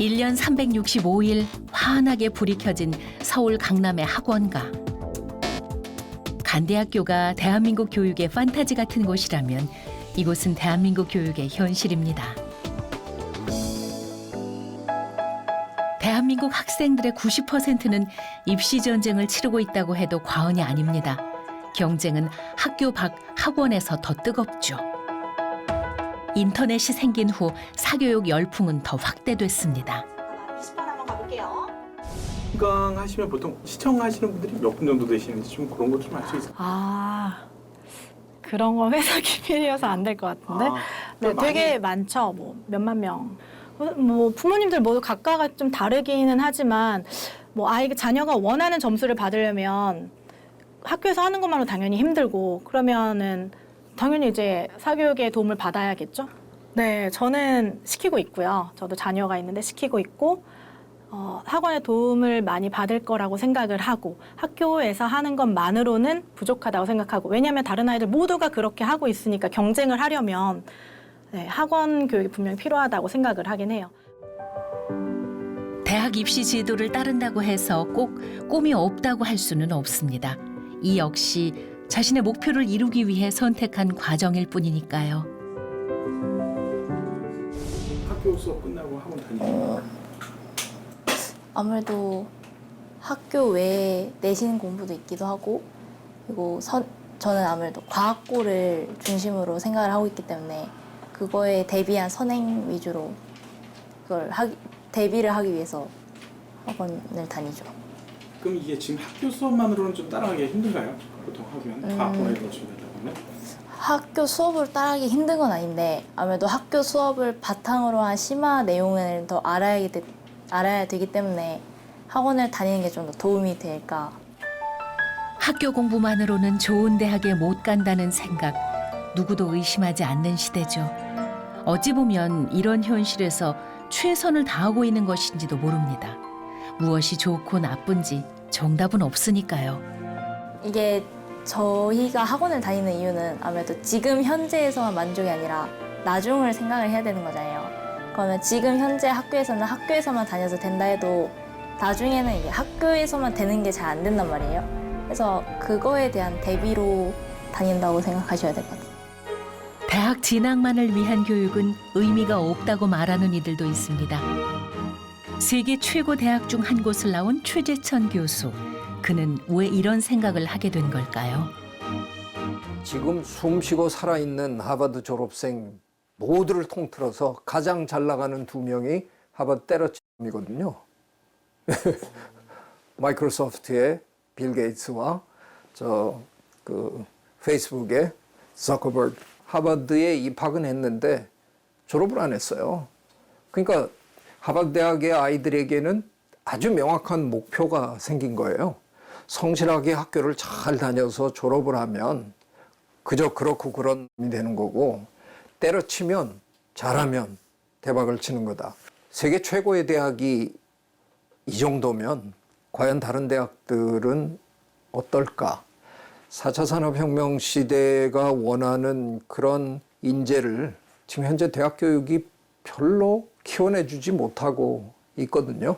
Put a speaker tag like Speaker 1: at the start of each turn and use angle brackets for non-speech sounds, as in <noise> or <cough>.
Speaker 1: 1년 365일 환하게 불이 켜진 서울 강남의 학원가. 간대학교가 대한민국 교육의 판타지 같은 곳이라면 이곳은 대한민국 교육의 현실입니다. 대한민국 학생들의 90%는 입시 전쟁을 치르고 있다고 해도 과언이 아닙니다. 경쟁은 학교 밖 학원에서 더 뜨겁죠. 인터넷이 생긴 후 사교육 열풍은 더 확대됐습니다.
Speaker 2: 20번 한번 가볼게요.
Speaker 3: 한강 하시면 보통 시청하시는 분들이 몇 분 정도 되시는지 좀 그런 것 좀 알 수 있어요.
Speaker 4: 아 그런 거 회사 기밀이어서 안 될 것 같은데.
Speaker 3: 아,
Speaker 4: 네, 되게 많죠. 뭐 몇만 명. 어, 뭐 부모님들 모두 각각가 좀 다르기는 하지만 뭐 아이 자녀가 원하는 점수를 받으려면 학교에서 하는 것만으로 당연히 힘들고 그러면은 당연히 이제 사교육의 도움을 받아야겠죠. 네, 저는 시키고 있고요. 저도 자녀가 있는데 시키고 있고 어, 학원의 도움을 많이 받을 거라고 생각을 하고 학교에서 하는 것만으로는 부족하다고 생각하고 왜냐하면 다른 아이들 모두가 그렇게 하고 있으니까 경쟁을 하려면 네, 학원 교육이 분명히 필요하다고 생각을 하긴 해요.
Speaker 1: 대학 입시 제도를 따른다고 해서 꼭 꿈이 없다고 할 수는 없습니다. 이 역시 자신의 목표를 이루기 위해 선택한 과정일 뿐이니까요.
Speaker 3: 학교 수업 끝나고 학원 다니는
Speaker 5: 아무래도 학교 외에 내신 공부도 있기도 하고 그리고 선, 저는 아무래도 과학고를 중심으로 생각을 하고 있기 때문에 그거에 대비한 선행 위주로 그걸 하기, 대비를 하기 위해서 학원을 다니죠.
Speaker 3: 그럼 이게 지금 학교 수업만으로는 좀 따라가기 힘든가요? 보통 하면
Speaker 5: 음.
Speaker 3: 과학고나 이런 거 준비하다 보면
Speaker 5: 학교 수업을 따라하기 힘든 건 아닌데 아무래도 학교 수업을 바탕으로 한 심화 내용을 더 알아야, 되, 알아야 되기 때문에 학원을 다니는 게 좀 더 도움이 될까
Speaker 1: 학교 공부만으로는 좋은 대학에 못 간다는 생각 누구도 의심하지 않는 시대죠. 어찌 보면 이런 현실에서 최선을 다하고 있는 것인지도 모릅니다. 무엇이 좋고 나쁜지 정답은 없으니까요.
Speaker 5: 이게 저희가 학원을 다니는 이유는 아무래도 지금 현재에서만 만족이 아니라 나중을 생각을 해야 되는 거잖아요. 그러면 지금 현재 학교에서는 학교에서만 다녀서 된다 해도 나중에는 이게 학교에서만 되는 게 잘 안 된단 말이에요. 그래서 그거에 대한 대비로 다닌다고 생각하셔야 될 것 같아요.
Speaker 1: 대학 진학만을 위한 교육은 의미가 없다고 말하는 이들도 있습니다. 세계 최고 대학 중 한 곳을 나온 최재천 교수. 그는 왜 이런 생각을 하게 된 걸까요?
Speaker 6: 지금 숨쉬고 살아있는 하버드 졸업생 모두를 통틀어서 가장 잘 나가는 두 명이 하버드 때려치이거든요. <laughs> 마이크로소프트의 빌 게이츠와 저 그 페이스북의 저커버그 하버드에 입학은 했는데 졸업을 안 했어요. 그러니까 하버드 대학의 아이들에게는 아주 명확한 목표가 생긴 거예요. 성실하게 학교를 잘 다녀서 졸업을 하면 그저 그렇고 그런 이 되는 거고 때려치면 잘하면 대박을 치는 거다. 세계 최고의 대학이 이 정도면 과연 다른 대학들은 어떨까? 4차 산업혁명 시대가 원하는 그런 인재를 지금 현재 대학 교육이 별로 키워내주지 못하고 있거든요.